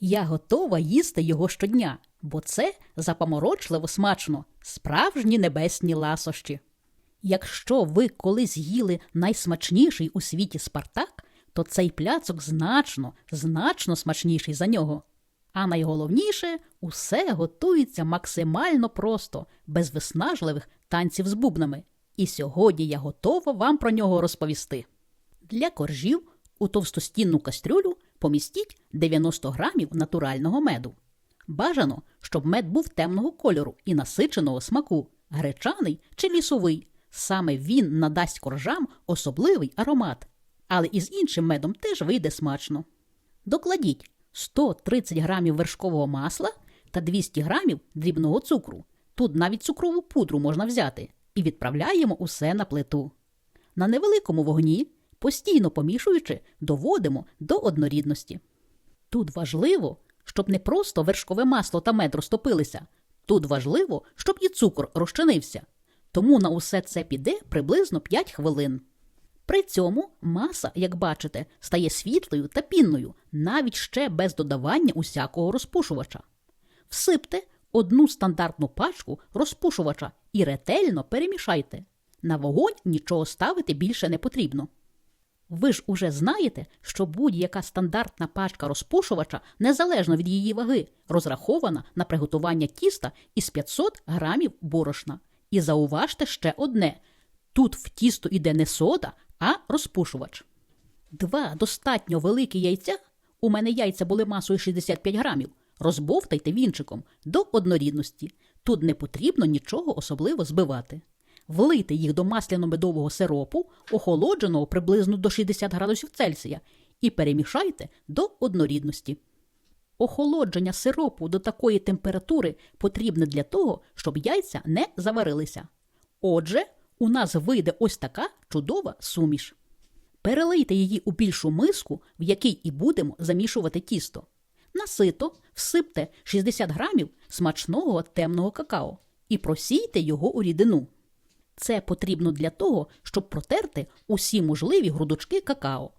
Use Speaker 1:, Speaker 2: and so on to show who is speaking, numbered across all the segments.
Speaker 1: Я готова їсти його щодня, бо це запоморочливо смачно, справжні небесні ласощі. Якщо ви колись їли найсмачніший у світі Спартак, то цей пляцок значно, значно смачніший за нього. А найголовніше, усе готується максимально просто, без виснажливих танців з бубнами. І сьогодні я готова вам про нього розповісти. Для коржів у товстостінну кастрюлю помістіть 90 грамів натурального меду. Бажано, щоб мед був темного кольору і насиченого смаку, гречаний чи лісовий. Саме він надасть коржам особливий аромат, але із іншим медом теж вийде смачно. Докладіть 130 грамів вершкового масла та 200 грамів дрібного цукру. Тут навіть цукрову пудру можна взяти, і відправляємо усе на плиту. На невеликому вогні, постійно помішуючи, доводимо до однорідності. Тут важливо, щоб не просто вершкове масло та мед розтопилися. Тут важливо, щоб і цукор розчинився. Тому на усе це піде приблизно 5 хвилин. При цьому маса, як бачите, стає світлою та пінною, навіть ще без додавання усякого розпушувача. Всипте одну стандартну пачку розпушувача і ретельно перемішайте. На вогонь нічого ставити більше не потрібно. Ви ж уже знаєте, що будь-яка стандартна пачка розпушувача, незалежно від її ваги, розрахована на приготування тіста із 500 грамів борошна. І зауважте ще одне: тут в тісто йде не сода, а розпушувач. Два достатньо великі яйця, у мене яйця були масою 65 грамів, розбовтайте вінчиком до однорідності. Тут не потрібно нічого особливо збивати. Влийте їх до масляно-медового сиропу, охолодженого приблизно до 60 градусів Цельсія, і перемішайте до однорідності. Охолодження сиропу до такої температури потрібне для того, щоб яйця не заварилися. Отже, у нас вийде ось така чудова суміш. Перелийте її у більшу миску, в якій і будемо замішувати тісто. На сито всипте 60 грамів смачного темного какао і просійте його у рідину. Це потрібно для того, щоб протерти усі можливі грудочки какао.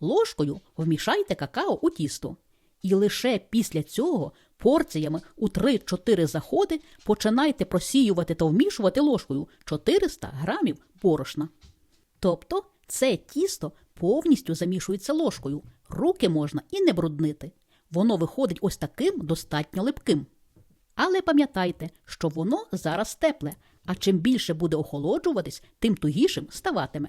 Speaker 1: Ложкою вмішайте какао у тісто. І лише після цього порціями у 3-4 заходи починайте просіювати та вмішувати ложкою 400 грамів борошна. Тобто це тісто повністю замішується ложкою, руки можна і не бруднити. Воно виходить ось таким достатньо липким. Але пам'ятайте, що воно зараз тепле, а чим більше буде охолоджуватись, тим тугішим ставатиме.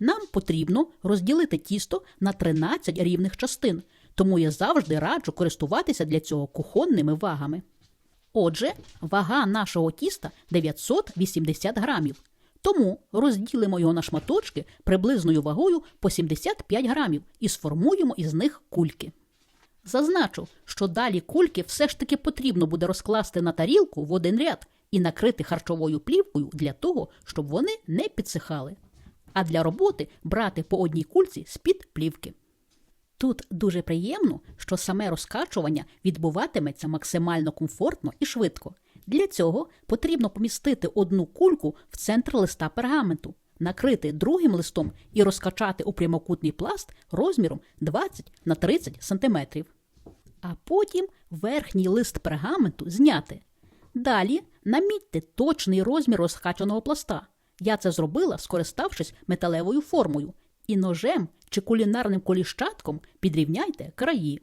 Speaker 1: Нам потрібно розділити тісто на 13 рівних частин, тому я завжди раджу користуватися для цього кухонними вагами. Отже, вага нашого тіста 980 грамів. Тому розділимо його на шматочки приблизною вагою по 75 грамів і сформуємо із них кульки. Зазначу, що далі кульки все ж таки потрібно буде розкласти на тарілку в один ряд і накрити харчовою плівкою для того, щоб вони не підсихали. А для роботи брати по одній кульці з-під плівки. Тут дуже приємно, що саме розкачування відбуватиметься максимально комфортно і швидко. Для цього потрібно помістити одну кульку в центр листа пергаменту, накрити другим листом і розкачати у прямокутний пласт розміром 20 на 30 см. А потім верхній лист пергаменту зняти. Далі намітьте точний розмір розкачаного пласта. Я це зробила, скориставшись металевою формою, і ножем чи кулінарним коліщатком підрівняйте краї.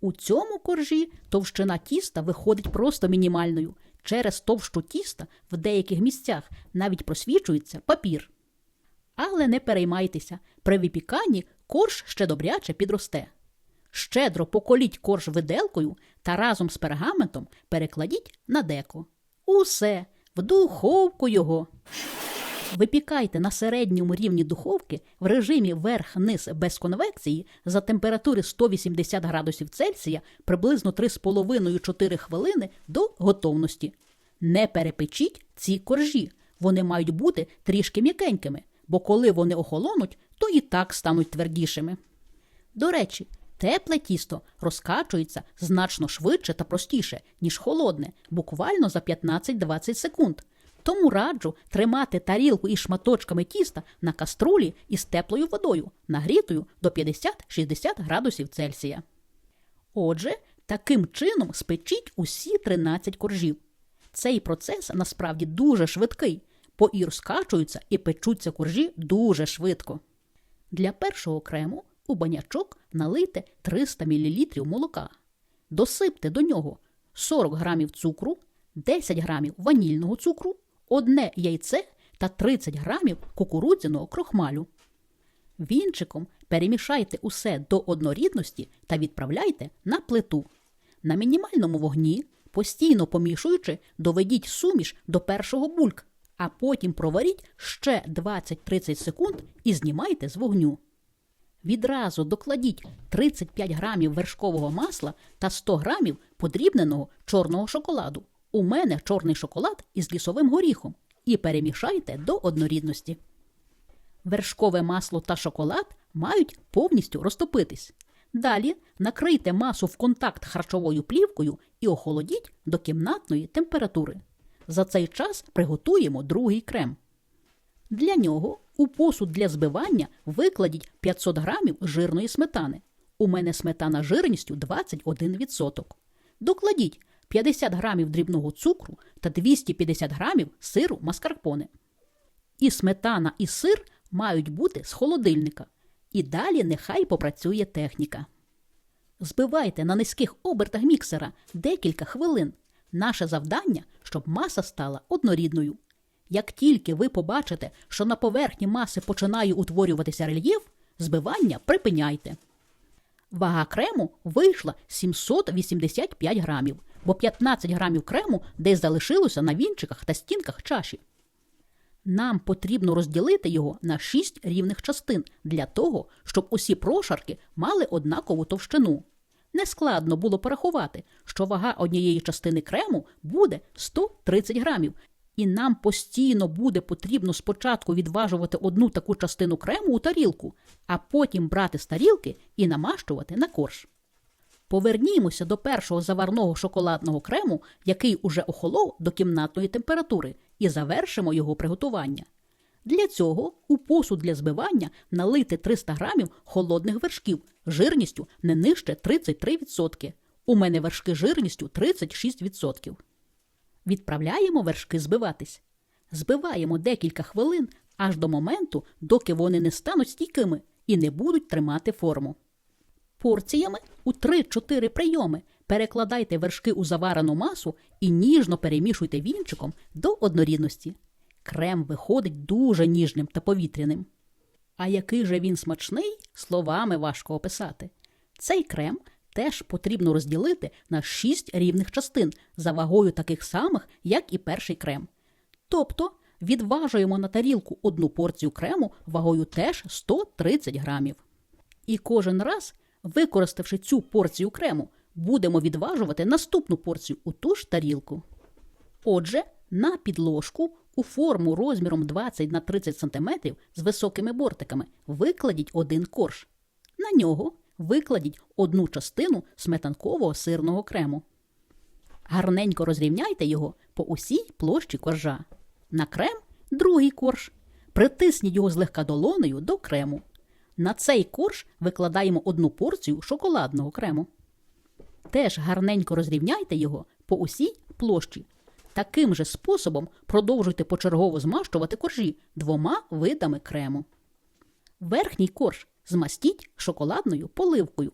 Speaker 1: У цьому коржі товщина тіста виходить просто мінімальною. Через товщу тіста в деяких місцях навіть просвічується папір. Але не переймайтеся, при випіканні корж ще добряче підросте. Щедро поколіть корж виделкою та разом з пергаментом перекладіть на деко. Усе, в духовку його. Випікайте на середньому рівні духовки в режимі верх-низ без конвекції за температури 180 градусів Цельсія приблизно 3,5-4 хвилини до готовності. Не перепечіть ці коржі. Вони мають бути трішки м'якенькими, бо коли вони охолонуть, то і так стануть твердішими. До речі, тепле тісто розкачується значно швидше та простіше, ніж холодне, буквально за 15-20 секунд. Тому раджу тримати тарілку із шматочками тіста на каструлі із теплою водою, нагрітою до 50-60 градусів Цельсія. Отже, Таким чином спечіть усі 13 коржів. Цей процес насправді дуже швидкий, бо і розкачуються і печуться коржі дуже швидко. Для першого крему у банячок налийте 300 мл молока. Досипте до нього 40 грамів цукру, 10 грамів ванільного цукру, одне яйце та 30 грамів кукурудзяного крохмалю. Вінчиком перемішайте усе до однорідності та відправляйте на плиту. На мінімальному вогні, постійно помішуючи, доведіть суміш до першого бульк, а потім проваріть ще 20-30 секунд і знімайте з вогню. Відразу докладіть 35 грамів вершкового масла та 100 грамів подрібненого чорного шоколаду. У мене чорний шоколад із лісовим горіхом. І перемішайте до однорідності. Вершкове масло та шоколад мають повністю розтопитись. Далі накрийте масу в контакт харчовою плівкою і охолодіть до кімнатної температури. За цей час приготуємо другий крем. Для нього у посуд для збивання викладіть 500 грамів жирної сметани. У мене сметана жирністю 21%. Докладіть 50 грамів дрібного цукру та 250 грамів сиру маскарпоне. І сметана, і сир мають бути з холодильника. І далі нехай попрацює техніка. Збивайте на низьких обертах міксера декілька хвилин. Наше завдання, щоб маса стала однорідною. Як тільки ви побачите, що на поверхні маси починає утворюватися рельєф, збивання припиняйте. Вага крему вийшла 785 грамів, бо 15 грамів крему десь залишилося на вінчиках та стінках чаші. Нам потрібно розділити його на 6 рівних частин для того, щоб усі прошарки мали однакову товщину. Нескладно було порахувати, що вага однієї частини крему буде 130 грамів, і нам постійно буде потрібно спочатку відважувати одну таку частину крему у тарілку, а потім брати з тарілки і намащувати на корж. Повернімося до першого заварного шоколадного крему, який уже охолов до кімнатної температури, і завершимо його приготування. Для цього у посуд для збивання налити 300 грамів холодних вершків жирністю не нижче 33%. У мене вершки жирністю 36%. Відправляємо вершки збиватись. Збиваємо декілька хвилин аж до моменту, доки вони не стануть стійкими і не будуть тримати форму. Порціями у 3-4 прийоми перекладайте вершки у заварену масу і ніжно перемішуйте вінчиком до однорідності. Крем виходить дуже ніжним та повітряним. А який же він смачний, словами важко описати. Цей крем теж потрібно розділити на 6 рівних частин за вагою таких самих, як і перший крем. Тобто відважуємо на тарілку одну порцію крему вагою теж 130 грамів. І кожен раз, використавши цю порцію крему, будемо відважувати наступну порцію у ту ж тарілку. Отже, на підложку у форму розміром 20 на 30 см з високими бортиками викладіть один корж. На нього викладіть одну частину сметанкового сирного крему. Гарненько розрівняйте його по усій площі коржа. На крем другий корж. Притисніть його злегка долонею до крему. На цей корж викладаємо одну порцію шоколадного крему. Теж гарненько розрівняйте його по усій площі. Таким же способом продовжуйте почергово змащувати коржі двома видами крему. Верхній корж змастіть шоколадною поливкою.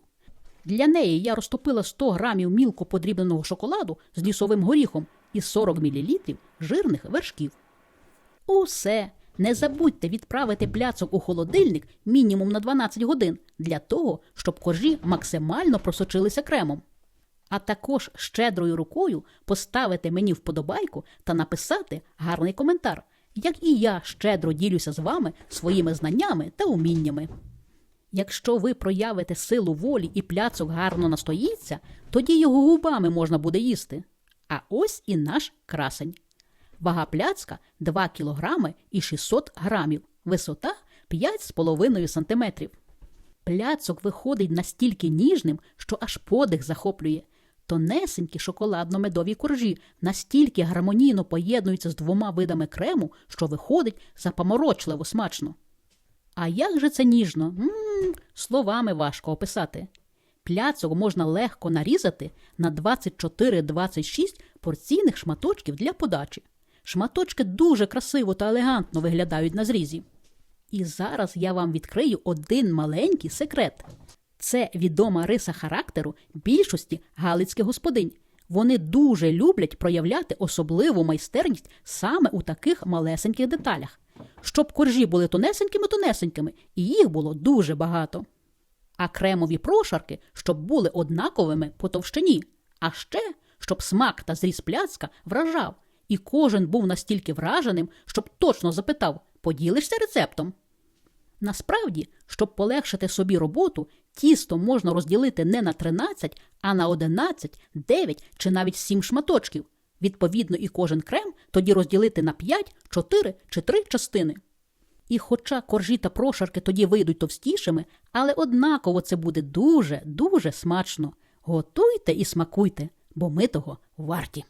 Speaker 1: Для неї я розтопила 100 грамів мілко подрібненого шоколаду з лісовим горіхом і 40 мл жирних вершків. Усе. Не забудьте відправити пляцок у холодильник мінімум на 12 годин для того, щоб коржі максимально просочилися кремом. А також щедрою рукою поставити мені вподобайку та написати гарний коментар, як і я щедро ділюся з вами своїми знаннями та уміннями. Якщо ви проявите силу волі і пляцок гарно настоїться, тоді його губами можна буде їсти. А ось і наш красень. Вага пляцка 2 кг і 600 грамів, висота 5,5 см. Пляцок виходить настільки ніжним, що аж подих захоплює. Тонесенькі шоколадно-медові коржі настільки гармонійно поєднуються з двома видами крему, що виходить запоморочливо смачно. А як же це ніжно? М -м -м, словами важко описати. Пляцок можна легко нарізати на 24-26 порційних шматочків для подачі. Шматочки дуже красиво та елегантно виглядають на зрізі. І зараз я вам відкрию один маленький секрет. Це відома риса характеру більшості галицьких господинь. Вони дуже люблять проявляти особливу майстерність саме у таких малесеньких деталях, щоб коржі були тонесенькими-тонесенькими, і їх було дуже багато. А кремові прошарки, щоб були однаковими по товщині, а ще, щоб смак та зріз пляцка вражав, і кожен був настільки враженим, щоб точно запитав поділишся рецептом. Насправді, щоб полегшити собі роботу, тісто можна розділити не на 13, а на 11, 9 чи навіть 7 шматочків. Відповідно, і кожен крем тоді розділити на 5, 4 чи 3 частини. І хоча коржі та прошарки тоді вийдуть товстішими, але однаково це буде дуже, дуже смачно. Готуйте і смакуйте, бо ми того варті.